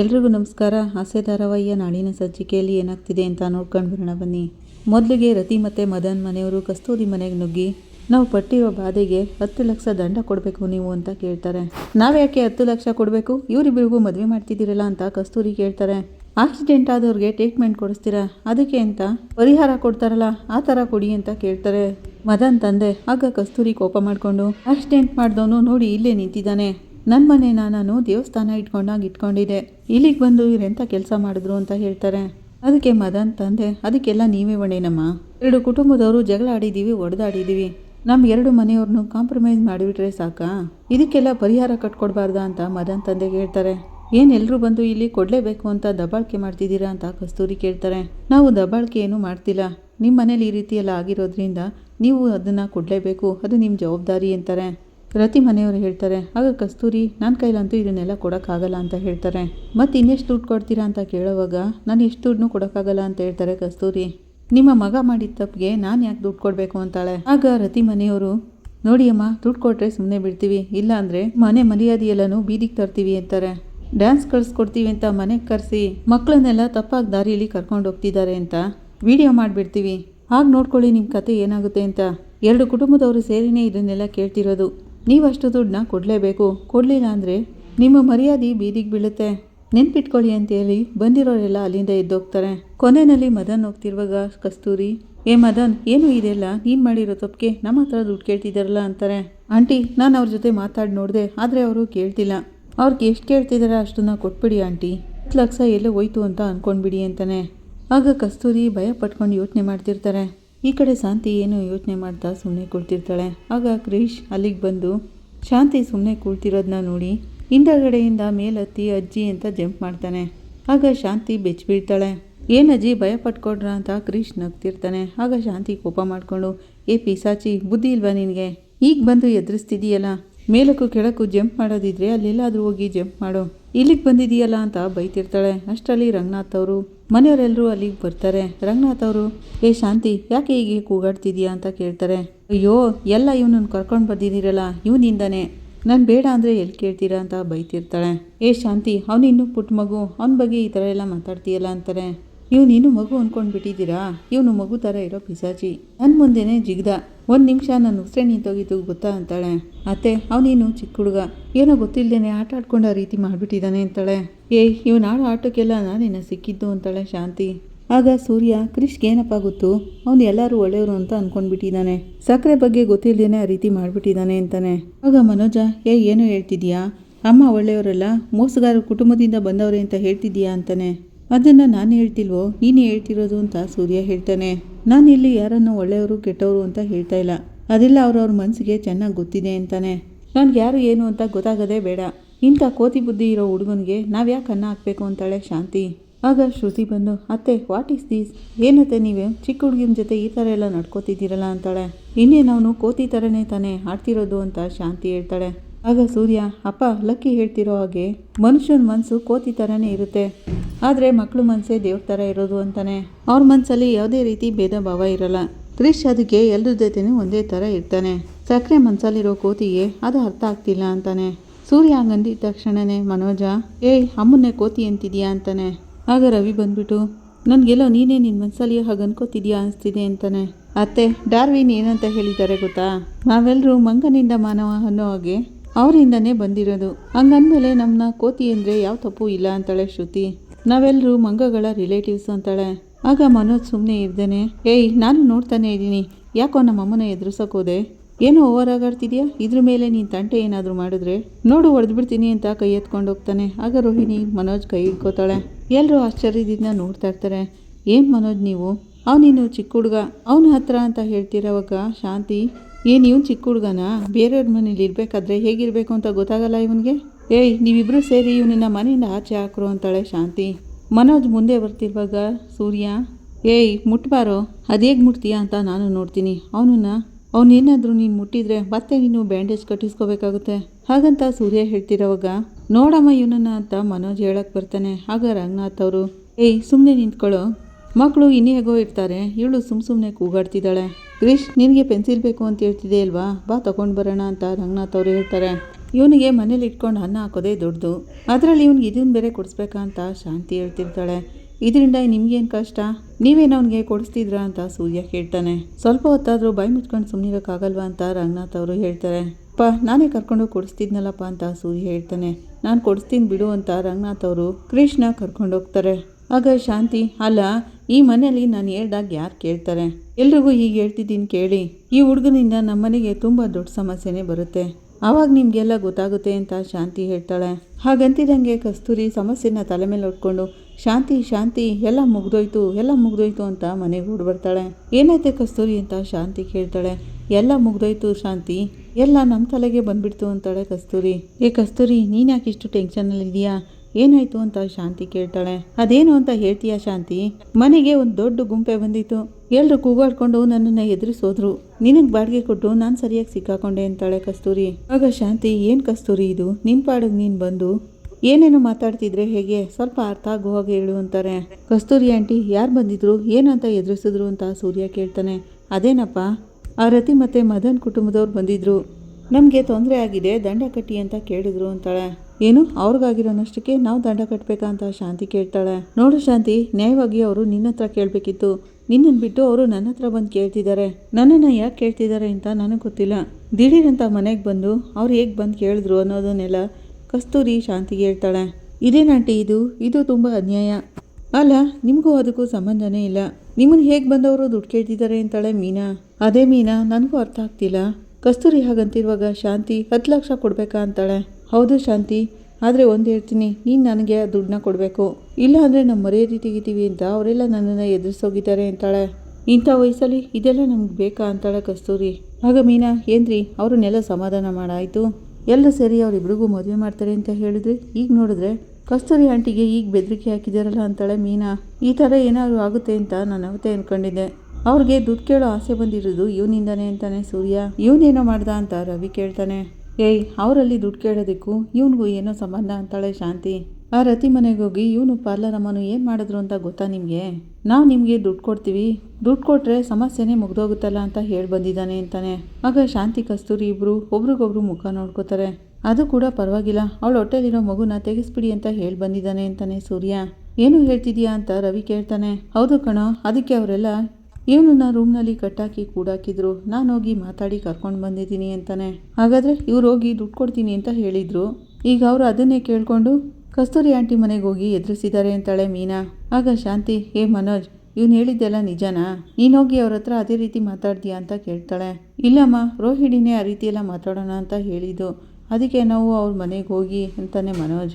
ಎಲ್ರಿಗೂ ನಮಸ್ಕಾರ. ಹಾಸ್ಯ ಧಾರಾವಾಹಿಯ ನಾಳಿನ ಸಜ್ಜಿಕೆಯಲ್ಲಿ ಏನಾಗ್ತಿದೆ ಅಂತ ನೋಡ್ಕೊಂಡು ಬರೋಣ ಬನ್ನಿ. ಮೊದಲಿಗೆ ರತಿ ಮತ್ತು ಮದನ್ ಮನೆಯವರು ಕಸ್ತೂರಿ ಮನೆಗೆ ನುಗ್ಗಿ, ನಾವು ಪಟ್ಟಿರೋ ಬಾಧೆಗೆ ಹತ್ತು ಲಕ್ಷ ದಂಡ ಕೊಡಬೇಕು ನೀವು ಅಂತ ಕೇಳ್ತಾರೆ. ನಾವ್ಯಾಕೆ ಹತ್ತು ಲಕ್ಷ ಕೊಡಬೇಕು? ಇವರಿಬ್ಬರಿಗೂ ಮದುವೆ ಮಾಡ್ತಿದ್ದೀರಲ್ಲ ಅಂತ ಕಸ್ತೂರಿ ಕೇಳ್ತಾರೆ. ಆಕ್ಸಿಡೆಂಟ್ ಆದವ್ರಿಗೆ ಟ್ರೀಟ್ಮೆಂಟ್ ಕೊಡಿಸ್ತೀರಾ? ಅದಕ್ಕೆ ಅಂತ ಪರಿಹಾರ ಕೊಡ್ತಾರಲ್ಲ, ಆ ಥರ ಕೊಡಿ ಅಂತ ಕೇಳ್ತಾರೆ. ಮದನ್ ತಂದೆ ಆಗ ಕಸ್ತೂರಿ ಕೋಪ ಮಾಡಿಕೊಂಡು, ಆಕ್ಸಿಡೆಂಟ್ ಮಾಡಿದವನು ನೋಡಿ ಇಲ್ಲೇ ನಿಂತಿದ್ದಾನೆ. ನನ್ನ ಮನೇನ ನಾನು ದೇವಸ್ಥಾನ ಇಟ್ಕೊಂಡಾಗ ಇಟ್ಕೊಂಡಿದ್ದೆ. ಇಲ್ಲಿಗೆ ಬಂದು ಇವರೆಂಥ ಕೆಲಸ ಮಾಡಿದ್ರು ಅಂತ ಹೇಳ್ತಾರೆ. ಅದಕ್ಕೆ ಮದನ್ ತಂದೆ, ಅದಕ್ಕೆಲ್ಲ ನೀವೇ ಒಣೇನಮ್ಮ ಎರಡು ಕುಟುಂಬದವರು ಜಗಳ ಆಡಿದ್ದೀವಿ ಒಡೆದಾಡಿದ್ದೀವಿ ನಮ್ಮ ಎರಡು ಮನೆಯವ್ರನ್ನು ಕಾಂಪ್ರಮೈಸ್ ಮಾಡಿಬಿಟ್ರೆ ಸಾಕಾ? ಇದಕ್ಕೆಲ್ಲ ಪರಿಹಾರ ಕಟ್ಕೊಡ್ಬಾರ್ದಾ? ಅಂತ ಮದನ್ ತಂದೆಗೆ ಹೇಳ್ತಾರೆ. ಏನು ಎಲ್ಲರೂ ಬಂದು ಇಲ್ಲಿ ಕೊಡಲೇಬೇಕು ಅಂತ ದಬ್ಬಾಳಿಕೆ ಮಾಡ್ತಿದ್ದೀರಾ? ಅಂತ ಕಸ್ತೂರಿ ಕೇಳ್ತಾರೆ. ನಾವು ದಬ್ಬಾಳಿಕೆ ಏನೂ ಮಾಡ್ತಿಲ್ಲ. ನಿಮ್ಮ ಮನೇಲಿ ಈ ರೀತಿ ಎಲ್ಲ ಆಗಿರೋದ್ರಿಂದ ನೀವು ಅದನ್ನು ಕೊಡಲೇಬೇಕು. ಅದು ನಿಮ್ಮ ಜವಾಬ್ದಾರಿ ಅಂತಾರೆ. ರತಿ ಮನೆಯವರು ಹೇಳ್ತಾರೆ, ಆಗ ಕಸ್ತೂರಿ ನನ್ನ ಕೈಲಂತೂ ಇದನ್ನೆಲ್ಲ ಕೊಡೋಕ್ಕಾಗಲ್ಲ ಅಂತ ಹೇಳ್ತಾರೆ. ಮತ್ತು ಇನ್ನೆಷ್ಟು ದುಡ್ಡು ಕೊಡ್ತೀರಾ ಅಂತ ಕೇಳೋವಾಗ, ನಾನು ಎಷ್ಟು ದುಡ್ಡು ಕೊಡೋಕ್ಕಾಗಲ್ಲ ಅಂತ ಹೇಳ್ತಾರೆ ಕಸ್ತೂರಿ. ನಿಮ್ಮ ಮಗ ಮಾಡಿದ ತಪ್ಪಿಗೆ ನಾನು ಯಾಕೆ ದುಡ್ಡು ಕೊಡಬೇಕು ಅಂತಾಳೆ. ಆಗ ರತಿ ಮನೆಯವರು, ನೋಡಿ ಅಮ್ಮ, ದುಡ್ಡು ಕೊಟ್ಟರೆ ಸುಮ್ಮನೆ ಬಿಡ್ತೀವಿ ಇಲ್ಲ ಅಂದರೆ ಮನೆ ಮರ್ಯಾದೆಯೆಲ್ಲನೂ ಬೀದಿಗೆ ತರ್ತೀವಿ ಅಂತಾರೆ. ಡ್ಯಾನ್ಸ್ ಕಳಿಸ್ಕೊಡ್ತೀವಿ ಅಂತ ಮನೆಗೆ ಕರೆಸಿ ಮಕ್ಕಳನ್ನೆಲ್ಲ ತಪ್ಪಾಗಿ ದಾರಿಯಲ್ಲಿ ಕರ್ಕೊಂಡು ಹೋಗ್ತಿದ್ದಾರೆ ಅಂತ ವಿಡಿಯೋ ಮಾಡಿಬಿಡ್ತೀವಿ. ಆಗ ನೋಡ್ಕೊಳ್ಳಿ ನಿಮ್ಮ ಕತೆ ಏನಾಗುತ್ತೆ ಅಂತ. ಎರಡು ಕುಟುಂಬದವರು ಸೇರಿನೇ ಇದನ್ನೆಲ್ಲ ಕೇಳ್ತಿರೋದು. ನೀವಷ್ಟು ದುಡ್ಡನ್ನ ಕೊಡಲೇಬೇಕು. ಕೊಡಲಿಲ್ಲ ಅಂದರೆ ನಿಮ್ಮ ಮರ್ಯಾದೆ ಬೀದಿಗೆ ಬೀಳುತ್ತೆ. ನೆನ್ಪಿಟ್ಕೊಳ್ಳಿ ಅಂತೇಳಿ ಬಂದಿರೋರೆಲ್ಲ ಅಲ್ಲಿಂದ ಎದ್ದೋಗ್ತಾರೆ. ಕೊನೆಯಲ್ಲಿ ಮದನ್ ಹೋಗ್ತಿರುವಾಗ ಕಸ್ತೂರಿ, ಏ ಮದನ್, ಏನು ಇದೆಲ್ಲ? ನೀನು ಮಾಡಿರೋ ತಪ್ಪಿಗೆ ನಮ್ಮ ಹತ್ರ ದುಡ್ಡು ಕೇಳ್ತಿದ್ದಾರಲ್ಲ ಅಂತಾರೆ. ಆಂಟಿ, ನಾನು ಅವ್ರ ಜೊತೆ ಮಾತಾಡಿ ನೋಡಿದೆ, ಆದರೆ ಅವರು ಕೇಳ್ತಿಲ್ಲ. ಅವ್ರಿಗೆ ಎಷ್ಟು ಕೇಳ್ತಿದ್ದಾರೆ ಅಷ್ಟನ್ನ ಕೊಟ್ಬಿಡಿ ಆಂಟಿ. ಹತ್ತು ಲಕ್ಷ ಎಲ್ಲೋ ಹೋಯ್ತು ಅಂತ ಅಂದ್ಕೊಂಡ್ಬಿಡಿ ಅಂತಾನೆ. ಆಗ ಕಸ್ತೂರಿ ಭಯ ಪಟ್ಕೊಂಡು ಯೋಚನೆ ಮಾಡ್ತಿರ್ತಾರೆ. ಈ ಕಡೆ ಶಾಂತಿ ಏನು ಯೋಚನೆ ಮಾಡ್ತಾ ಸುಮ್ಮನೆ ಕೂಳ್ತಿರ್ತಾಳೆ ಆಗ ಕ್ರೀಶ್ ಅಲ್ಲಿಗೆ ಬಂದು, ಶಾಂತಿ ಸುಮ್ಮನೆ ಕೂಳ್ತಿರೋದನ್ನ ನೋಡಿ, ಹಿಂದಗಡೆಯಿಂದ ಮೇಲತ್ತಿ ಅಜ್ಜಿ ಅಂತ ಜಂಪ್ ಮಾಡ್ತಾನೆ. ಆಗ ಶಾಂತಿ ಬೆಚ್ಚಿಬೀಳ್ತಾಳೆ ಏನಜ್ಜಿ ಭಯ ಪಟ್ಕೊಡ್ರ ಅಂತ ಕ್ರೀಶ್ ನಗ್ತಿರ್ತಾನೆ. ಆಗ ಶಾಂತಿ ಕೋಪ ಮಾಡಿಕೊಂಡು, ಏ ಪಿಸಾಚಿ, ಬುದ್ಧಿ ಇಲ್ವಾ ನಿನಗೆ? ಈಗ ಬಂದು ಎದುರಿಸ್ತಿದೀಯಲ್ಲ. ಮೇಲಕ್ಕೂ ಕೆಳಕ್ಕೂ ಜಂಪ್ ಮಾಡೋದಿದ್ರೆ ಅಲ್ಲೆಲ್ಲಾದರೂ ಹೋಗಿ ಜಂಪ್ ಮಾಡು. ಇಲ್ಲಿಗೆ ಬಂದಿದೀಯಲ್ಲ ಅಂತ ಬೈತಿರ್ತಾಳೆ. ಅಷ್ಟರಲ್ಲಿ ರಂಗನಾಥ್ ಅವರು ಮನೆಯವರೆಲ್ಲರೂ ಅಲ್ಲಿಗೆ ಬರ್ತಾರೆ. ರಂಗನಾಥ್ ಅವರು, ಏ ಶಾಂತಿ, ಯಾಕೆ ಹೀಗೆ ಕೂಗಾಡ್ತಿದ್ಯಾ ಅಂತ ಕೇಳ್ತಾರೆ. ಅಯ್ಯೋ, ಎಲ್ಲ ಇವನನ್ನು ಕರ್ಕೊಂಡು ಬಂದಿದ್ದೀರಲ್ಲ, ಇವನಿಂದಾನೆ. ನಾನು ಬೇಡ ಅಂದರೆ ಎಲ್ಲಿ ಕೇಳ್ತೀರಾ? ಅಂತ ಬೈತಿರ್ತಾಳೆ. ಏ ಶಾಂತಿ, ಅವನಿನ್ನೂ ಪುಟ್ಟ ಮಗು ಅವನ ಬಗ್ಗೆ ಈ ಥರ ಎಲ್ಲ ಮಾತಾಡ್ತೀಯಲ್ಲ, ಅಂತಾರೆ. ಇವ್ನು ನೀನು ಮಗು ಅಂದ್ಕೊಂಡ್ಬಿಟ್ಟಿದ್ದೀರಾ ಇವನು ಮಗು ಥರ ಇರೋ ಪಿಸಾಚಿ. ನನ್ನ ಮುಂದೆನೇ ಜಿಗ್ದ. ಒಂದು ನಿಮಿಷ ನನ್ನ ಉಸಿರೇ ನಿಂತೋಗಿದ್ದು ಗೊತ್ತಾ ಅಂತಾಳೆ. ಅತ್ತೆ ಅವನೇನು ಚಿಕ್ಕ ಹುಡುಗ. ಏನೋ ಗೊತ್ತಿಲ್ಲದೇನೆ ಆಟ ಆಡ್ಕೊಂಡು ಆ ರೀತಿ ಮಾಡಿಬಿಟ್ಟಿದ್ದಾನೆ ಅಂತಾಳೆ. ಏಯ್, ಇವನು ಆಡೋ ಆಟಕ್ಕೆಲ್ಲ ನಾನೇನ ಸಿಕ್ಕಿದ್ದು ಅಂತಾಳೆ ಶಾಂತಿ. ಆಗ ಸೂರ್ಯ ಕೃಷ್ಗೆ ಏನಪ್ಪಾ ಗೊತ್ತು? ಅವನು ಎಲ್ಲರೂ ಒಳ್ಳೆಯವರು ಅಂತ ಅಂದ್ಕೊಂಡ್ಬಿಟ್ಟಿದ್ದಾನೆ ಸಕ್ಕರೆ ಬಗ್ಗೆ ಗೊತ್ತಿಲ್ಲದೇನೆ ಆ ರೀತಿ ಮಾಡಿಬಿಟ್ಟಿದ್ದಾನೆ ಅಂತಾನೆ. ಆಗ ಮನೋಜ ಏ ಏನೋ ಹೇಳ್ತಿದ್ಯಾ ಅಮ್ಮ ಒಳ್ಳೆಯವರಲ್ಲ ಮೋಸಗಾರ ಕುಟುಂಬದಿಂದ ಬಂದವರೇ ಅಂತ ಹೇಳ್ತಿದ್ಯಾ ಅಂತಾನೆ. ಅದನ್ನು ನಾನು ಹೇಳ್ತಿಲ್ವೋ? ನೀನು ಹೇಳ್ತಿರೋದು ಅಂತ ಸೂರ್ಯ ಹೇಳ್ತಾನೆ. ನಾನು ಇಲ್ಲಿ ಯಾರನ್ನು ಒಳ್ಳೆಯವರು, ಕೆಟ್ಟವರು ಅಂತ ಹೇಳ್ತಾ ಇಲ್ಲ. ಅದೆಲ್ಲ ಅವ್ರವ್ರ ಮನಸ್ಸಿಗೆ ಚೆನ್ನಾಗಿ ಗೊತ್ತಿದೆ ಅಂತಾನೆ. ನನಗೆ ಯಾರು ಏನು ಅಂತ ಗೊತ್ತಾಗೋದೇ ಬೇಡ. ಇಂಥ ಕೋತಿ ಬುದ್ಧಿ ಇರೋ ಹುಡುಗನಿಗೆ ನಾವು ಯಾಕೆ ಅನ್ನ ಹಾಕ್ಬೇಕು ಅಂತಾಳೆ ಶಾಂತಿ. ಆಗ ಶ್ರುತಿ ಬಂದು, ಅತ್ತೆ ವಾಟ್ ಈಸ್ ದೀಸ್ ಏನತ್ತೆ ನೀವು? ಚಿಕ್ಕ ಹುಡುಗಿನ ಜೊತೆ ಈ ಥರ ಎಲ್ಲ ನಡ್ಕೋತಿದ್ದೀರಲ್ಲ ಅಂತಾಳೆ. ಇನ್ನೇನು ಅವನು ಕೋತಿ ಥರನೇ ತಾನೇ ಆಡ್ತಿರೋದು ಅಂತ ಶಾಂತಿ ಹೇಳ್ತಾಳೆ. ಆಗ ಸೂರ್ಯ, ಅಪ್ಪ, ಲಕ್ಕಿ ಹೇಳ್ತಿರೋ ಹಾಗೆ ಮನುಷ್ಯನ ಮನಸ್ಸು ಕೋತಿ ಥರನೇ ಇರುತ್ತೆ. ಆದರೆ ಮಕ್ಕಳು ಮನಸ್ಸೇ ದೇವ್ರ ಥರ ಇರೋದು ಅಂತಾನೆ. ಅವ್ರ ಮನಸ್ಸಲ್ಲಿ ಯಾವುದೇ ರೀತಿ ಭೇದ ಭಾವ ಇರಲ್ಲ. ಕ್ರಿಶ್ ಅದಕ್ಕೆ ಎಲ್ಲರ ಜೊತೆನೂ ಒಂದೇ ಥರ ಇರ್ತಾನೆ. ಸಕ್ಕರೆ ಮನಸ್ಸಲ್ಲಿರೋ ಕೋತಿಗೆ ಅದು ಅರ್ಥ ಆಗ್ತಿಲ್ಲ ಅಂತಾನೆ. ಸೂರ್ಯ ಹಂಗಂದಿದ ತಕ್ಷಣನೇ, ಮನೋಜ ಏಯ್ ಅಮ್ಮನ್ನೇ ಕೋತಿ ಅಂತಿದ್ಯಾ? ಅಂತಾನೆ. ಆಗ ರವಿ ಬಂದ್ಬಿಟ್ಟು, ನನಗೆಲ್ಲೋ ನೀನೇ ನಿನ್ನ ಮನಸ್ಸಲ್ಲಿ ಹಾಗೆ ಅನ್ಕೋತಿದ್ಯಾ? ಅನಿಸ್ತಿದೆ ಅಂತಾನೆ. ಅತ್ತೆ, ಡಾರ್ವಿನ್ ಏನಂತ ಹೇಳಿದ್ದಾರೆ ಗೊತ್ತಾ? ನಾವೆಲ್ಲರೂ ಮಂಗನಿಂದ ಮಾನವ ಅನ್ನೋ ಹಾಗೆ ಅವರಿಂದನೇ ಬಂದಿರೋದು. ಹಂಗಂದಮೇಲೆ ನಮ್ಮನ್ನ ಕೋತಿ ಅಂದರೆ ಯಾವ ತಪ್ಪು ಇಲ್ಲ ಅಂತಾಳೆ ಶ್ರುತಿ. ನಾವೆಲ್ಲರೂ ಮಂಗಗಳ ರಿಲೇಟಿವ್ಸ್ ಅಂತಾಳೆ. ಆಗ ಮನೋಜ್ ಸುಮ್ಮನೆ ಇರ್ದೇನೆ, ಏಯ್, ನಾನು ನೋಡ್ತಾನೆ ಇದ್ದೀನಿ. ಯಾಕೋ ನಮ್ಮ ಅಮ್ಮನ ಎದುರಿಸೋಕೆ ಏನೋ ಓವರ್ ಆಗಾಡ್ತಿದ್ಯಾ? ಇದ್ರ ಮೇಲೆ ನೀನು ತಂಟೆ ಏನಾದರೂ ಮಾಡಿದ್ರೆ? ನೋಡು, ಹೊಡೆದ್ಬಿಡ್ತೀನಿ ಅಂತ ಕೈ ಎತ್ಕೊಂಡು ಹೋಗ್ತಾನೆ. ಆಗ ರೋಹಿಣಿ ಮನೋಜ್ ಕೈ ಹಿಡ್ಕೋತಾಳೆ. ಎಲ್ಲರೂ ಆಶ್ಚರ್ಯದಿಂದ ನೋಡ್ತಾ ಇರ್ತಾರೆ. ಏನು ಮನೋಜ್ ನೀವು? ಅವನಿನ್ನು ಚಿಕ್ಕ ಹುಡುಗ. ಅವನ ಹತ್ರ ಅಂತ ಹೇಳ್ತಿರೋವಾಗ ಶಾಂತಿ ಏನು ಇವನು ಚಿಕ್ಕ ಹುಡುಗನ? ಬೇರೆಯವ್ರ ಮನೇಲಿ ಇರಬೇಕಾದ್ರೆ ಹೇಗಿರಬೇಕು ಅಂತ ಗೊತ್ತಾಗಲ್ಲ ಇವನಿಗೆ? ಏಯ್ ನೀವಿಬ್ಬರು ಸೇರಿ ಇವನನ್ನ ಮನೆಯಿಂದ ಆಚೆ ಹಾಕ್ರು ಅಂತಾಳೆ ಶಾಂತಿ. ಮನೋಜ್ ಮುಂದೆ ಬರ್ತಿರುವಾಗ ಸೂರ್ಯ, ಏಯ್, ಮುಟ್ಬಾರೋ? ಅದೇಗೆ ಮುಟ್ತೀಯಾ ಅಂತ ನಾನು ನೋಡ್ತೀನಿ. ಅವನನ್ನ, ಅವನೇನಾದರೂ ನೀನು ಮುಟ್ಟಿದ್ರೆ ಮತ್ತೆ ನೀನು ಬ್ಯಾಂಡೇಜ್ ಕಟ್ಟಿಸ್ಕೋಬೇಕಾಗುತ್ತೆ. ಹಾಗಂತ ಸೂರ್ಯ ಹೇಳ್ತಿರೋವಾಗ, ನೋಡಮ್ಮ, ಇವನನ್ನ ಅಂತ ಮನೋಜ್ ಹೇಳಕ್ಕೆ ಬರ್ತಾನೆ. ಆಗ ರಂಗನಾಥ್ ಅವರು, ಏಯ್ ಸುಮ್ಮನೆ ನಿಂತ್ಕೊಳ್ಳೋ. ಮಕ್ಕಳು ಇನ್ನೇ ಹೇಗೋ ಇರ್ತಾರೆ. ಇವಳು ಸುಮ್ಮ ಸುಮ್ಮನೆ ಕೂಗಾಡ್ತಿದ್ದಾಳೆ. ಕ್ರಿಶ್ ನಿನಗೆ ಪೆನ್ಸಿಲ್ ಬೇಕು ಅಂತ ಹೇಳ್ತಿದೆ ಅಲ್ವಾ? ಬಾ, ತೊಗೊಂಡು ಬರೋಣ ಅಂತ ರಂಗನಾಥ್ ಅವರು ಹೇಳ್ತಾರೆ. ಇವನಿಗೆ ಮನೇಲಿ ಇಟ್ಕೊಂಡು ಅನ್ನ ಹಾಕೋದೇ ದೊಡ್ಡದು. ಅದರಲ್ಲಿ ಇವ್ನಿಗೆ ಇದನ್ನು ಬೇರೆ ಕೊಡಿಸ್ಬೇಕಾ ಅಂತ ಶಾಂತಿ ಹೇಳ್ತಿರ್ತಾಳೆ. ಇದರಿಂದ ನಿಮ್ಗೇನು ಕಷ್ಟ? ನೀವೇನು ಅವನಿಗೆ ಕೊಡಿಸ್ತಿದ್ರಾ ಅಂತ ಸೂರ್ಯ ಕೇಳ್ತಾನೆ. ಸ್ವಲ್ಪ ಹೊತ್ತಾದರೂ ಬಾಯಿ ಮುಚ್ಕೊಂಡು ಸುಮ್ಮನಿರೋಕ್ಕಾಗಲ್ವಾ ಅಂತ ರಂಗನಾಥ್ ಅವರು ಹೇಳ್ತಾರೆ. ಪ, ನಾನೇ ಕರ್ಕೊಂಡು ಕೊಡಿಸ್ತಿದ್ನಲ್ಲಪ್ಪ ಅಂತ ಸೂರ್ಯ ಹೇಳ್ತಾನೆ. ನಾನು ಕೊಡಿಸ್ತೀನಿ ಬಿಡು ಅಂತ ರಂಗನಾಥ್ ಅವರು ಕೃಷ್ಣ ಕರ್ಕೊಂಡು ಹೋಗ್ತಾರೆ. ಆಗ ಶಾಂತಿ, ಅಲ್ಲ, ಈ ಮನೆಯಲ್ಲಿ ನಾನು ಹೇಳ್ದಾಗ ಯಾರು ಕೇಳ್ತಾರೆ? ಎಲ್ರಿಗೂ ಹೀಗೆ ಹೇಳ್ತಿದ್ದೀನಿ ಕೇಳಿ. ಈ ಹುಡುಗನಿಂದ ನಮ್ಮನೆಗೆ ತುಂಬ ದೊಡ್ಡ ಸಮಸ್ಯೆನೇ ಬರುತ್ತೆ. ಆವಾಗ ನಿಮಗೆಲ್ಲ ಗೊತ್ತಾಗುತ್ತೆ ಅಂತ ಶಾಂತಿ ಹೇಳ್ತಾಳೆ. ಹಾಗಂತಿದಂಗೆ ಕಸ್ತೂರಿ ಸಮಸ್ಯೆನ ತಲೆ ಮೇಲೆ ಹೊಟ್ಕೊಂಡು ಶಾಂತಿ ಶಾಂತಿ, ಎಲ್ಲ ಮುಗ್ದೋಯ್ತು ಎಲ್ಲ ಮುಗ್ದೋಯ್ತು ಅಂತ ಮನೆಗೆ ಓಡ್ ಬರ್ತಾಳೆ. ಏನೈತೆ ಕಸ್ತೂರಿ ಅಂತ ಶಾಂತಿ ಕೇಳ್ತಾಳೆ. ಎಲ್ಲ ಮುಗ್ದೋಯ್ತು ಶಾಂತಿ, ಎಲ್ಲ ನಮ್ಮ ತಲೆಗೆ ಬಂದ್ಬಿಡ್ತು ಅಂತಾಳೆ ಕಸ್ತೂರಿ. ಏ ಕಸ್ತೂರಿ ನೀನು ಯಾಕೆ ಇಷ್ಟು ಟೆನ್ಷನಲ್ಲಿದೆಯಾ ಏನಾಯ್ತು ಅಂತ ಶಾಂತಿ ಕೇಳ್ತಾಳೆ. ಅದೇನು ಅಂತ ಹೇಳ್ತೀಯಾ ಶಾಂತಿ? ಮನೆಗೆ ಒಂದು ದೊಡ್ಡ ಗುಂಪೆ ಬಂದಿತ್ತು. ಎಲ್ಲರೂ ಕೂಗಾಡ್ಕೊಂಡು ನನ್ನನ್ನು ಎದುರಿಸೋದ್ರು. ನಿನಗೆ ಬಾಡಿಗೆ ಕೊಟ್ಟು ನಾನು ಸರಿಯಾಗಿ ಸಿಕ್ಕಾಕೊಂಡೆ ಅಂತಾಳೆ ಕಸ್ತೂರಿ. ಆಗ ಶಾಂತಿ, ಏನು ಕಸ್ತೂರಿ ಇದು? ನಿನ್ ಪಾಡಿಗೆ ನೀನು ಬಂದು? ಏನೇನು ಮಾತಾಡ್ತಿದ್ರೆ ಹೇಗೆ? ಸ್ವಲ್ಪ ಅರ್ಥ ಆಗೋ ಹಾಗೆ ಹೇಳು ಅಂತಾರೆ. ಕಸ್ತೂರಿ ಆಂಟಿ, ಯಾರು ಬಂದಿದ್ರು? ಏನಂತ ಎದುರಿಸಿದ್ರು ಅಂತ ಸೂರ್ಯ ಕೇಳ್ತಾನೆ. ಅದೇನಪ್ಪ? ಆ ರತಿ ಮತ್ತೆ ಮದನ್ ಕುಟುಂಬದವ್ರು ಬಂದಿದ್ರು. ನಮಗೆ ತೊಂದರೆ ಆಗಿದೆ, ದಂಡ ಕಟ್ಟಿ ಅಂತ ಕೇಳಿದ್ರು ಅಂತಾಳೆ. ಏನು? ಅವ್ರಿಗಾಗಿರೋನಷ್ಟಕ್ಕೆ ನಾವು ದಂಡ ಕಟ್ಟಬೇಕಾ ಅಂತ ಶಾಂತಿ ಕೇಳ್ತಾಳೆ. ನೋಡು ಶಾಂತಿ, ನ್ಯಾಯವಾಗಿ ಅವರು ನಿನ್ನ ಹತ್ರ ಕೇಳಬೇಕಿತ್ತು. ನಿನ್ನನ್ನು ಬಿಟ್ಟು ಅವರು ನನ್ನ ಹತ್ರ ಬಂದು ಕೇಳ್ತಿದ್ದಾರೆ. ನನ್ನನ್ನು ಯಾಕೆ ಕೇಳ್ತಿದ್ದಾರೆ ಅಂತ ನನಗೆ ಗೊತ್ತಿಲ್ಲ. ದಿಢೀರಂತ ಮನೆಗೆ ಬಂದು ಅವ್ರು ಹೇಗೆ ಬಂದು ಕೇಳಿದ್ರು ಅನ್ನೋದನ್ನೆಲ್ಲ ಕಸ್ತೂರಿ ಶಾಂತಿಗೆ ಹೇಳ್ತಾಳೆ. ಇದೇನಾಂಟಿ ಇದು? ಇದು ತುಂಬ ಅನ್ಯಾಯ. ಅಲ್ಲ, ನಿಮಗೂ ಅದಕ್ಕೂ ಸಂಬಂಧನೇ ಇಲ್ಲ. ನಿಮ್ಮನ್ನು ಹೇಗೆ ಬಂದವರು ದುಡ್ಡು ಕೇಳ್ತಿದ್ದಾರೆ ಅಂತಾಳೆ ಮೀನಾ. ಅದೇ ಮೀನಾ, ನನಗೂ ಅರ್ಥ ಆಗ್ತಿಲ್ಲ. ಕಸ್ತೂರಿ ಹಾಗಂತಿರುವಾಗ ಶಾಂತಿ ಹತ್ತು ಲಕ್ಷ ಕೊಡಬೇಕಾ ಅಂತಾಳೆ. ಹೌದು ಶಾಂತಿ, ಆದರೆ ಒಂದು ಹೇಳ್ತೀನಿ, ನೀನು ನನಗೆ ಆ ದುಡ್ಡನ್ನ ಕೊಡಬೇಕು. ಇಲ್ಲ ಅಂದರೆ ನಮ್ಮ ಮರ್ಯಾದೆ ತೆಗಿತೀವಿ ಅಂತ ಅವರೆಲ್ಲ ನನ್ನನ್ನು ಎದುರಿಸೋಗಿದ್ದಾರೆ ಅಂತಾಳೆ. ಇಂಥ ವಯಸ್ಸಲ್ಲಿ ಇದೆಲ್ಲ ನಮ್ಗೆ ಬೇಕಾ ಅಂತಾಳೆ ಕಸ್ತೂರಿ. ಆಗ ಮೀನಾ, ಏನ್ರಿ, ಅವ್ರನ್ನೆಲ್ಲ ಸಮಾಧಾನ ಮಾಡಾಯಿತು? ಎಲ್ಲ ಸೇರಿ ಅವರಿಬ್ರಿಗೂ ಮದುವೆ ಮಾಡ್ತಾರೆ ಅಂತ ಹೇಳಿದ್ರೆ, ಈಗ ನೋಡಿದ್ರೆ ಕಸ್ತೂರಿ ಆಂಟಿಗೆ ಈಗ ಬೆದರಿಕೆ ಹಾಕಿದಾರಲ್ಲ ಅಂತಾಳೆ ಮೀನಾ. ಈ ಥರ ಏನಾದರೂ ಆಗುತ್ತೆ ಅಂತ ನಾನು ಅವತ್ತೆ ಅಂದ್ಕೊಂಡಿದ್ದೆ ಅವ್ರಿಗೆ ದುಡ್ಡು ಕೇಳೋ ಆಸೆ ಬಂದಿರೋದು ಇವನಿಂದಾನೆ ಅಂತಾನೆ ಸೂರ್ಯ. ಇವನೇನೋ ಮಾಡ್ದ ಅಂತ ರವಿ ಕೇಳ್ತಾನೆ. ಏಯ್, ಅವರಲ್ಲಿ ದುಡ್ಡು ಕೇಳೋದಕ್ಕೂ? ಇವನಿಗೂ ಏನೋ ಸಂಬಂಧ ಅಂತಾಳೆ ಶಾಂತಿ. ಆ ರತಿ ಮನೆಗೆ ಹೋಗಿ ಇವನು ಪಾರ್ಲರ್ ಅಮ್ಮನು ಏನು ಮಾಡಿದ್ರು ಅಂತ ಗೊತ್ತಾ ನಿಮಗೆ? ನಾವು ನಿಮಗೆ ದುಡ್ಡು ಕೊಡ್ತೀವಿ. ದುಡ್ಡು ಕೊಟ್ಟರೆ ಸಮಸ್ಯೆನೇ ಮುಗ್ದೋಗುತ್ತಲ್ಲ ಅಂತ ಹೇಳಿ ಬಂದಿದ್ದಾನೆ ಅಂತಾನೆ. ಆಗ ಶಾಂತಿ ಕಸ್ತೂರಿ ಇಬ್ಬರು ಒಬ್ರಿಗೊಬ್ರು ಮುಖ ನೋಡ್ಕೋತಾರೆ. ಅದು ಕೂಡ ಪರವಾಗಿಲ್ಲ. ಅವಳು ಹೊಟ್ಟೆಲಿರೋ ಮಗುನ ತೆಗೆಸ್ಬಿಡಿ ಅಂತ ಹೇಳಿ ಬಂದಿದ್ದಾನೆ ಅಂತಾನೆ ಸೂರ್ಯ. ಏನು ಹೇಳ್ತಿದ್ಯಾ? ಅಂತ ರವಿ ಕೇಳ್ತಾನೆ. ಹೌದು ಕಣೋ, ಅದಕ್ಕೆ ಅವರೆಲ್ಲ ಇವನನ್ನ ರೂಮ್ನಲ್ಲಿ ಕಟ್ಟಾಕಿ ಕೂಡಾಕಿದ್ರು? ನಾನು ಹೋಗಿ ಮಾತಾಡಿ ಕರ್ಕೊಂಡು ಬಂದಿದ್ದೀನಿ ಅಂತಾನೆ. ಹಾಗಾದರೆ ಇವ್ರು ಹೋಗಿ ದುಡ್ಡು ಕೊಡ್ತೀನಿ ಅಂತ ಹೇಳಿದರು. ಈಗ ಅವರು ಅದನ್ನೇ ಕೇಳಿಕೊಂಡು ಕಸ್ತೂರಿ ಆಂಟಿ ಮನೆಗೆ ಹೋಗಿ ಎದುರಿಸಿದ್ದಾರೆ ಅಂತಾಳೆ ಮೀನಾ. ಆಗ ಶಾಂತಿ ಏ ಮನೋಜ್, ಇವ್ನು ಹೇಳಿದ್ದೆಲ್ಲ ನಿಜನಾ? ನೀನು ಹೋಗಿ ಅವ್ರ ಹತ್ರ ಅದೇ ರೀತಿ ಮಾತಾಡ್ತೀಯಾ ಅಂತ ಕೇಳ್ತಾಳೆ. ಇಲ್ಲಮ್ಮ, ರೋಹಿಣಿನೇ ಆ ರೀತಿ ಎಲ್ಲ ಮಾತಾಡೋಣ ಅಂತ ಹೇಳಿದ್ದು. ಅದಕ್ಕೆ ನಾವು ಅವ್ರ ಮನೆಗೆ ಹೋಗಿ ಅಂತಾನೆ ಮನೋಜ್.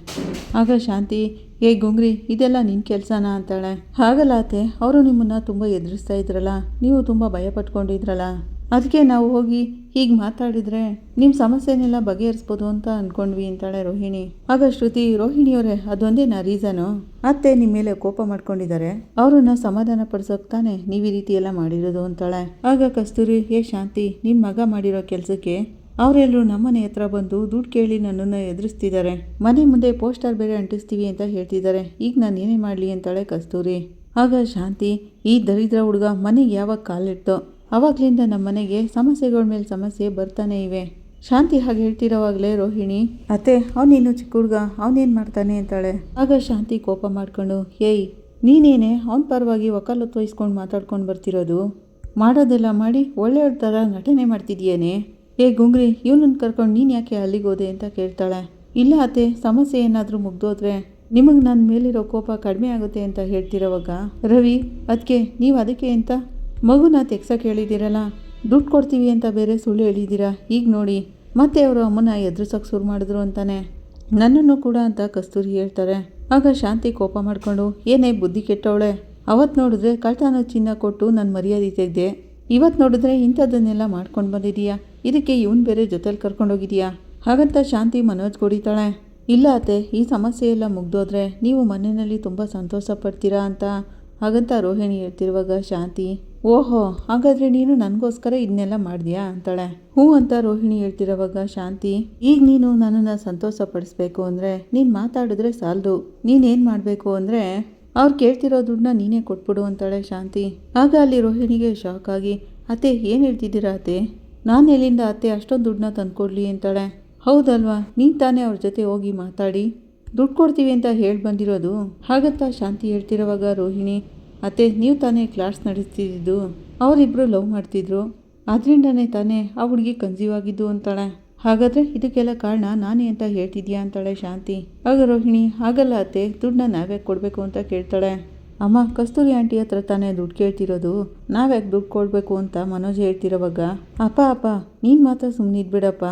ಆಗ ಶಾಂತಿ ಏ ಗುಂಗ್ರಿ, ಇದೆಲ್ಲ ನಿನ್ನ ಕೆಲಸನಾ ಅಂತಾಳೆ. ಹಾಗಲ್ಲ ಅತ್ತೆ, ಅವರು ನಿಮ್ಮನ್ನು ತುಂಬ ಎದುರಿಸ್ತಾ ಇದ್ರಲ್ಲ, ನೀವು ತುಂಬ ಭಯ ಪಟ್ಕೊಂಡಿದ್ರಲ್ಲ ಅದಕ್ಕೆ ನಾವು ಹೋಗಿ ಹೀಗೆ ಮಾತಾಡಿದರೆ ನಿಮ್ಮ ಸಮಸ್ಯೆನೆಲ್ಲ ಬಗೆಹರಿಸ್ಬೋದು ಅಂತ ಅಂದ್ಕೊಂಡ್ವಿ ಅಂತಾಳೆ ರೋಹಿಣಿ. ಆಗ ಶ್ರುತಿ, ರೋಹಿಣಿಯವರೇ ಅದೊಂದೇನಾ ರೀಸನು. ಅತ್ತೆ ನಿಮ್ಮ ಮೇಲೆ ಕೋಪ ಮಾಡ್ಕೊಂಡಿದ್ದಾರೆ. ಅವ್ರನ್ನ ಸಮಾಧಾನ ಪಡಿಸೋಕೆ ತಾನೆ ನೀವು ಈ ರೀತಿ ಎಲ್ಲ ಮಾಡಿರೋದು ಅಂತಾಳೆ. ಆಗ ಕಸ್ತೂರಿ, ಏ ಶಾಂತಿ ನಿಮ್ಮ ಮಗ ಮಾಡಿರೋ ಕೆಲಸಕ್ಕೆ ಅವರೆಲ್ಲರೂ ನಮ್ಮ ಮನೆ ಹತ್ರ ಬಂದು ದುಡ್ಡು ಕೇಳಿ ನನ್ನನ್ನು ಎದುರಿಸ್ತಿದ್ದಾರೆ. ಮನೆ ಮುಂದೆ ಪೋಸ್ಟರ್ ಬೇರೆ ಅಂಟಿಸ್ತೀವಿ ಅಂತ ಹೇಳ್ತಿದ್ದಾರೆ. ಈಗ ನಾನು ಏನೇ ಮಾಡಲಿ ಅಂತಾಳೆ ಕಸ್ತೂರಿ. ಆಗ ಶಾಂತಿ, ಈ ದರಿದ್ರ ಹುಡುಗ ಮನೆಗೆ ಯಾವಾಗ ಕಾಲಿಟ್ಟೋ ಅವಾಗ್ಲಿಂದ ನಮ್ಮ ಮನೆಗೆ ಸಮಸ್ಯೆಗಳ ಮೇಲೆ ಸಮಸ್ಯೆ ಬರ್ತಾನೆ ಇವೆ. ಶಾಂತಿ ಹಾಗೆ ಹೇಳ್ತಿರೋವಾಗಲೇ ರೋಹಿಣಿ, ಅತ್ತೆ ಅವನೇನು ಚಿಕ್ಕ ಹುಡುಗ ಅವನೇನು ಮಾಡ್ತಾನೆ? ಅಂತಾಳೆ. ಆಗ ಶಾಂತಿ ಕೋಪ ಮಾಡ್ಕೊಂಡು, ಏಯ್, ನೀನೇನೆ ಅವನ ಪರವಾಗಿ ವಕಾಲತ್ತು ವಹಿಸ್ಕೊಂಡು ಮಾತಾಡ್ಕೊಂಡು ಬರ್ತಿರೋದು? ಮಾಡೋದೆಲ್ಲ ಮಾಡಿ ಒಳ್ಳೆಯವ್ರ ಥರ ನಟನೆ ಮಾಡ್ತಿದ್ಯೇನೆ? ಏ ಗುಂಗ್ರಿ, ಇವನನ್ನು ಕರ್ಕೊಂಡು ನೀನು ಯಾಕೆ ಅಲ್ಲಿಗೆ ಹೋದೆ? ಅಂತ ಕೇಳ್ತಾಳೆ. ಇಲ್ಲ ಅತ್ತೆ, ಸಮಸ್ಯೆ ಏನಾದರೂ ಮುಗ್ದೋದ್ರೆ ನಿಮಗೆ ನನ್ನ ಮೇಲಿರೋ ಕೋಪ ಕಡಿಮೆ ಆಗುತ್ತೆ ಅಂತ ಹೇಳ್ತಿರೋವಾಗ. ರವಿ ಅದಕ್ಕೆ ನೀವು ಅದಕ್ಕೆ ಅಂತ ಮಗುನ ತೆಗ್ಸಕ್ಕೆ ಹೇಳಿದ್ದೀರಲ್ಲ, ದುಡ್ಡು ಕೊಡ್ತೀವಿ ಅಂತ ಬೇರೆ ಸುಳ್ಳು ಹೇಳಿದ್ದೀರಾ? ಈಗ ನೋಡಿ, ಮತ್ತೆ ಅವರು ಅಮ್ಮನ ಎದುರಿಸೋಕೆ ಶುರು ಮಾಡಿದ್ರು ಅಂತಾನೆ. ನನ್ನನ್ನು ಕೂಡ ಅಂತ ಕಸ್ತೂರಿ ಹೇಳ್ತಾರೆ. ಆಗ ಶಾಂತಿ ಕೋಪ ಮಾಡಿಕೊಂಡು, ಏನೇ ಬುದ್ಧಿ ಕೆಟ್ಟವಳೆ ಅವತ್ತು ನೋಡಿದ್ರೆ ಕಳ್ತನ ಚಿನ್ನ ಕೊಟ್ಟು ನನ್ನ ಮರ್ಯಾದೆ ತೆಗೆದೆ ಇವತ್ತು ನೋಡಿದ್ರೆ ಇಂಥದ್ದನ್ನೆಲ್ಲ ಮಾಡ್ಕೊಂಡು ಬಂದಿದೀಯಾ? ಇದಕ್ಕೆ ಇವನ್ ಬೇರೆ ಜೊತೆಲಿ ಕರ್ಕೊಂಡೋಗಿದ್ಯಾ ಹಾಗಂತ ಶಾಂತಿ ಮನೋಜ್ ಕೊಡಿತಾಳೆ ಇಲ್ಲ ಅತ್ತೆ, ಈ ಸಮಸ್ಯೆ ಎಲ್ಲ ಮುಗ್ದೋದ್ರೆ ನೀವು ಮನೆಯಲ್ಲಿ ತುಂಬ ಸಂತೋಷ ಪಡ್ತೀರಾ ಅಂತ ಹಾಗಂತ ರೋಹಿಣಿ ಹೇಳ್ತಿರುವಾಗ ಶಾಂತಿ, ಓಹೋ, ಹಾಗಾದರೆ ನೀನು ನನಗೋಸ್ಕರ ಇದನ್ನೆಲ್ಲ ಮಾಡಿದ್ಯಾ ಅಂತಾಳೆ. ಹ್ಞೂ ಅಂತ ರೋಹಿಣಿ ಹೇಳ್ತಿರೋವಾಗ ಶಾಂತಿ, ಈಗ ನೀನು ನನ್ನನ್ನು ಸಂತೋಷ ಪಡಿಸ್ಬೇಕು ಅಂದರೆ ನೀನು ಮಾತಾಡಿದ್ರೆ ಸಾಲದು. ನೀನೇನು ಮಾಡಬೇಕು ಅಂದರೆ ಅವ್ರು ಕೇಳ್ತಿರೋ ದುಡ್ಡನ್ನ ನೀನೇ ಕೊಟ್ಬಿಡು ಅಂತಾಳೆ ಶಾಂತಿ. ಆಗ ಅಲ್ಲಿ ರೋಹಿಣಿಗೆ ಶಾಕ್ ಆಗಿ, ಅತ್ತೆ ಏನು ಹೇಳ್ತಿದ್ದೀರಾ ಅತ್ತೆ? ನಾನು ಎಲ್ಲಿಂದ ಅತ್ತೆ ಅಷ್ಟೊಂದು ದುಡ್ಡನ್ನ ತಂದುಕೊಡ್ಲಿ ಅಂತಾಳೆ. ಹೌದಲ್ವಾ? ನೀನು ತಾನೇ ಅವ್ರ ಜೊತೆ ಹೋಗಿ ಮಾತಾಡಿ. ದುಡ್ಡು ಕೊಡ್ತೀವಿ ಅಂತ ಹೇಳಿ ಬಂದಿರೋದು. ಹಾಗಂತ ಶಾಂತಿ ಹೇಳ್ತಿರೋವಾಗ ರೋಹಿಣಿ, ಅತ್ತೆ, ನೀವು ತಾನೇ ಕ್ಲಾಸ್ ನಡೆಸ್ತಿದ್ದು. ಅವರಿಬ್ಬರು ಲವ್ ಮಾಡ್ತಿದ್ರು. ಅದರಿಂದನೇ ತಾನೇ ಆ ಹುಡುಗಿ ಕನ್ಸೀವ್ ಆಗಿದ್ದು ಅಂತಾಳೆ. ಹಾಗಾದರೆ ಇದಕ್ಕೆಲ್ಲ ಕಾರಣ ನಾನೇ ಅಂತ ಹೇಳ್ತಿದ್ಯಾ? ಅಂತಾಳೆ ಶಾಂತಿ. ಆಗ ರೋಹಿಣಿ, ಹಾಗಲ್ಲ ಅತ್ತೆ, ದುಡ್ಡನ್ನ ನಾವೇ ಕೊಡಬೇಕು? ಅಂತ ಕೇಳ್ತಾಳೆ. ಅಮ್ಮ, ಕಸ್ತೂರಿ ಆಂಟಿ ಹತ್ರ ತಾನೇ ದುಡ್ಡು ಕೇಳ್ತಿರೋದು. ನಾವ್ಯಾಕೆ ದುಡ್ಡು ಕೊಡಬೇಕು ಅಂತ ಮನೋಜ್ ಹೇಳ್ತಿರೋವಾಗ ಅಪ್ಪ ಅಪ್ಪ, ನೀನು ಮಾತ್ರ ಸುಮ್ಮನೆ ಇದ್ಬಿಡಪ್ಪ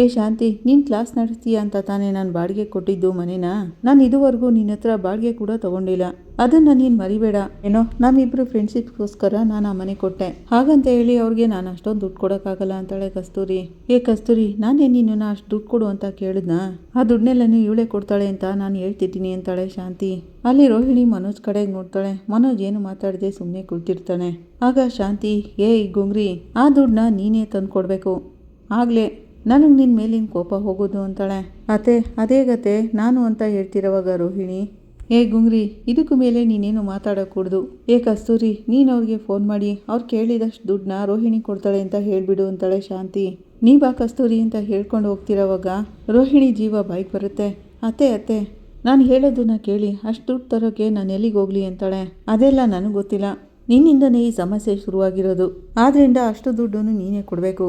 ಏ ಶಾಂತಿ, ನೀನು ಕ್ಲಾಸ್ ನಡೆಸ್ತೀಯ ಅಂತ ತಾನೇ ನಾನು ಬಾಡಿಗೆ ಕೊಟ್ಟಿದ್ದು ಮನೇನ? ನಾನು ಇದುವರೆಗೂ ನಿನ್ನ ಹತ್ರ ಬಾಡಿಗೆ ಕೂಡ ತಗೊಂಡಿಲ್ಲ. ಅದನ್ನು ನೀನು ಮರಿಬೇಡ. ಏನೋ, ನಮ್ಮಿಬ್ರು ಫ್ರೆಂಡ್ಶಿಪ್ಗೋಸ್ಕರ ನಾನು ಆ ಮನೆ ಕೊಟ್ಟೆ. ಹಾಗಂತ ಹೇಳಿ ಅವ್ರಿಗೆ ನಾನು ಅಷ್ಟೊಂದು ದುಡ್ಡು ಕೊಡೋಕ್ಕಾಗಲ್ಲ ಅಂತಾಳೆ ಕಸ್ತೂರಿ. ಏ ಕಸ್ತೂರಿ, ನಾನೇ ನಿನ್ನನ್ನು ಅಷ್ಟು ದುಡ್ಡು ಕೊಡು ಅಂತ ಕೇಳಿದ್ನಾ? ಆ ದುಡ್ಡನ್ನೆಲ್ಲ ಇವಳೇ ಕೊಡ್ತಾಳೆ ಅಂತ ನಾನು ಹೇಳ್ತಿದ್ದೀನಿ ಅಂತಾಳೆ ಶಾಂತಿ. ಅಲ್ಲಿ ರೋಹಿಣಿ ಮನೋಜ್ ಕಡೆಗೆ ನೋಡ್ತಾಳೆ. ಮನೋಜ್ ಏನು ಮಾತಾಡದೆ ಸುಮ್ಮನೆ ಕುಳಿತಿರ್ತಾನೆ. ಆಗ ಶಾಂತಿ, ಏಯ್ ಗುಂಗ್ರಿ, ಆ ದುಡ್ಡನ್ನ ನೀನೇ ತಂದು ಕೊಡಬೇಕು ಆಗಲೇ ನನಗೆ ನಿನ್ನ ಮೇಲಿನ ಕೋಪ ಹೋಗೋದು ಅಂತಾಳೆ. ಅತ್ತೆ ಗತೆ, ನಾನು ಅಂತ ಹೇಳ್ತಿರೋವಾಗ ರೋಹಿಣಿ. ಏ ಗುಂಗ್ರಿ, ಇದಕ್ಕೂ ಮೇಲೆ ನೀನೇನು ಮಾತಾಡಕೂಡ್ದು? ಏ ಕಸ್ತೂರಿ, ನೀನು ಅವ್ರಿಗೆ ಫೋನ್ ಮಾಡಿ, ಅವ್ರು ಕೇಳಿದಷ್ಟು ದುಡ್ಡನ್ನ ರೋಹಿಣಿ ಕೊಡ್ತಾಳೆ ಅಂತ ಹೇಳಿಬಿಡು ಅಂತಾಳೆ ಶಾಂತಿ. ನೀ ಬಾ ಕಸ್ತೂರಿ ಅಂತ ಹೇಳ್ಕೊಂಡು ಹೋಗ್ತಿರೋವಾಗ ರೋಹಿಣಿ ಜೀವ ಬೈಕ್ ಬರುತ್ತೆ. ಅತ್ತೆ ಅತ್ತೆ, ನಾನು ಹೇಳೋದನ್ನ ಕೇಳಿ ಅಷ್ಟು ದುಡ್ಡು ತರೋಕೆ ನಾನು ಎಲ್ಲಿಗೆ ಹೋಗ್ಲಿ ಅಂತಾಳೆ. ಅದೆಲ್ಲ ನನಗೆ ಗೊತ್ತಿಲ್ಲ. ನಿನ್ನಿಂದನೇ ಈ ಸಮಸ್ಯೆ ಶುರುವಾಗಿರೋದು. ಆದ್ದರಿಂದ ಅಷ್ಟು ದುಡ್ಡನ್ನು ನೀನೇ ಕೊಡಬೇಕು.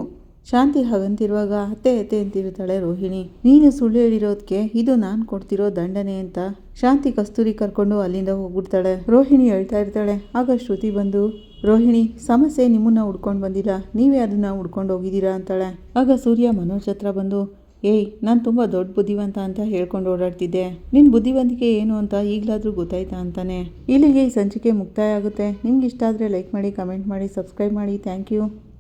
ಶಾಂತಿ ಹಾಗಂತಿರುವಾಗ ಅತ್ತೆ ಅತ್ತೆ ಅಂತಿರ್ತಾಳೆ ರೋಹಿಣಿ. ನೀನು ಸುಳ್ಳು ಹೇಳಿರೋದಕ್ಕೆ ಇದು ನಾನು ಕೊಡ್ತಿರೋ ದಂಡನೆ ಅಂತ ಶಾಂತಿ ಕಸ್ತೂರಿ ಕರ್ಕೊಂಡು ಅಲ್ಲಿಂದ ಹೋಗ್ಬಿಡ್ತಾಳೆ. ರೋಹಿಣಿ ಹೇಳ್ತಾ ಇರ್ತಾಳೆ. ಆಗ ಶ್ರುತಿ ಬಂದು, ರೋಹಿಣಿ, ಸಮಸ್ಯೆ ನಿಮ್ಮನ್ನ ಹುಡ್ಕೊಂಡು ಬಂದಿಲ್ಲ. ನೀವೇ ಅದನ್ನ ಹುಡ್ಕೊಂಡು ಹೋಗಿದ್ದೀರಾ? ಅಂತಾಳೆ. ಆಗ ಸೂರ್ಯ ಮನೋಜ್ ಹತ್ರ ಬಂದು, ಏಯ್, ನಾನು ತುಂಬ ದೊಡ್ಡ ಬುದ್ಧಿವಂತ ಅಂತ ಹೇಳ್ಕೊಂಡು ಓಡಾಡ್ತಿದ್ದೆ. ನಿನ್ನ ಬುದ್ಧಿವಂತಿಕೆ ಏನು ಅಂತ ಈಗಲಾದರೂ ಗೊತ್ತಾಯ್ತಾ ಅಂತಾನೆ. ಇಲ್ಲಿಗೆ ಈ ಸಂಚಿಕೆ ಮುಕ್ತಾಯ ಆಗುತ್ತೆ. ನಿಮ್ಗೆ ಇಷ್ಟ ಆದರೆ ಲೈಕ್ ಮಾಡಿ, ಕಮೆಂಟ್ ಮಾಡಿ, ಸಬ್ಸ್ಕ್ರೈಬ್ ಮಾಡಿ. Thank you.